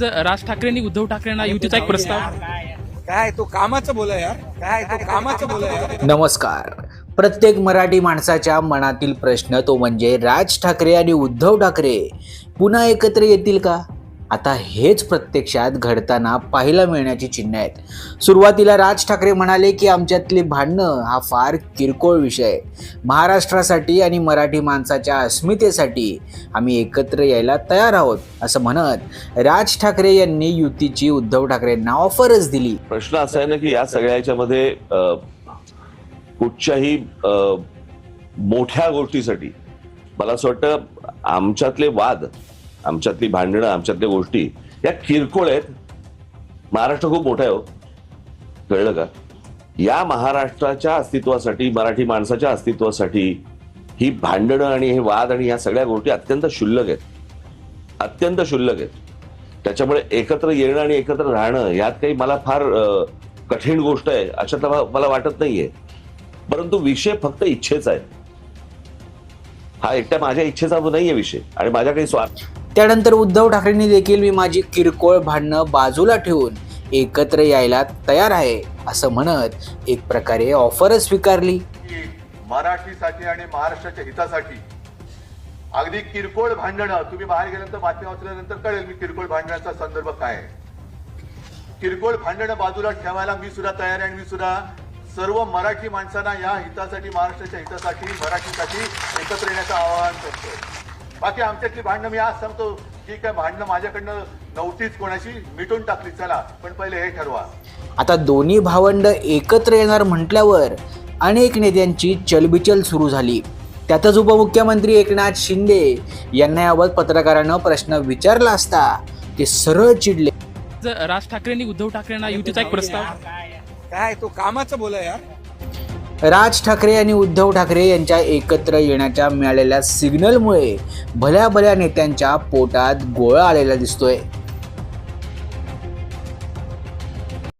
राज ठाकरेंनी उद्धव ठाकरेंना युतीचा एक प्रस्ताव काय तो कामाचं बोला यार. काय तो कामाचं बोला यार. नमस्कार. प्रत्येक मराठी माणसाच्या मनातील प्रश्न तो म्हणजे राज ठाकरे आणि उद्धव ठाकरे पुन्हा एकत्र येतील का? आता हेच प्रत्यक्षात घडताना पाहायला मिळण्याची चिन्ह आहेत सुरुवातीला राज ठाकरे म्हणाले की आमच्यातली भांडणं हा फार किरकोळ विषय आहे. महाराष्ट्रासाठी आणि मराठी माणसाच्या अस्मितेसाठी आम्ही एकत्र यायला तयार आहोत असं म्हणत राज ठाकरे यांनी युतीची उद्धव ठाकरेंना ऑफरच दिली प्रश्न असा आहे ना की या सगळ्या याच्यामध्ये कुठच्याही मोठ्या गोष्टीसाठी मला असं वाटतं आमच्यातले वाद आमच्यातली भांडणं आमच्यातल्या गोष्टी या किरकोळ आहेत. महाराष्ट्र खूप मोठा आहे हो. कळलं का? या महाराष्ट्राच्या अस्तित्वासाठी मराठी माणसाच्या अस्तित्वासाठी ही भांडणं आणि हे वाद आणि या सगळ्या गोष्टी अत्यंत क्षुल्लक आहेत. अत्यंत क्षुल्लक आहेत. त्याच्यामुळे एकत्र येणं आणि एकत्र राहणं यात काही मला फार कठीण गोष्ट आहे अशातला तर मला वाटत नाहीये. परंतु विषय फक्त इच्छेचा आहे. हा एकट्या माझ्या इच्छेचा नाहीये विषय. आणि माझ्या काही स्वार्थ त्यानंतर उद्धव ठाकरेंनी देखील मी माझी किरकोळ भांडणं बाजूला ठेवून एकत्र यायला तयार आहे असं म्हणत एक प्रकारे ऑफरच स्वीकारली. की मराठीसाठी आणि महाराष्ट्राच्या हितासाठी अगदी किरकोळ भांडणं तुम्ही बाहेर गेल्यानंतर बातमी वाचल्यानंतर कळेल मी किरकोळ भांडणाचा संदर्भ काय आहे. किरकोळ भांडणं बाजूला ठेवायला मी सुद्धा तयार आहे आणि मी सुद्धा सर्व मराठी माणसांना या हितासाठी महाराष्ट्राच्या हितासाठी मराठीसाठी एकत्र येण्याचं आवाहन करतो बाकी आमच्यातली भांडणं मी आज सांगतो. ठीक आहे भांडणं माझ्याकडनं नव्हतीच कोणाशी. मिटून टाकली चला. पण पहिले हे ठरवा. आता दोन्ही भावंड एकत्र येणार म्हटल्यावर अनेक नेत्यांची चलबिचल सुरू झाली. त्यातच उपमुख्यमंत्री एकनाथ शिंदे यांना याबाबत पत्रकारानं प्रश्न विचारला असता ते सरळ चिडले. राज ठाकरेंनी उद्धव ठाकरेंना युतीचा एक प्रस्ताव काय तो कामाचं बोला यार. राज ठाकरे आणि उद्धव ठाकरे यांच्या एकत्र येण्याच्या मिळालेल्या सिग्नलमुळे भल्या भल्या नेत्यांच्या पोटात गोळा आलेला दिसतोय.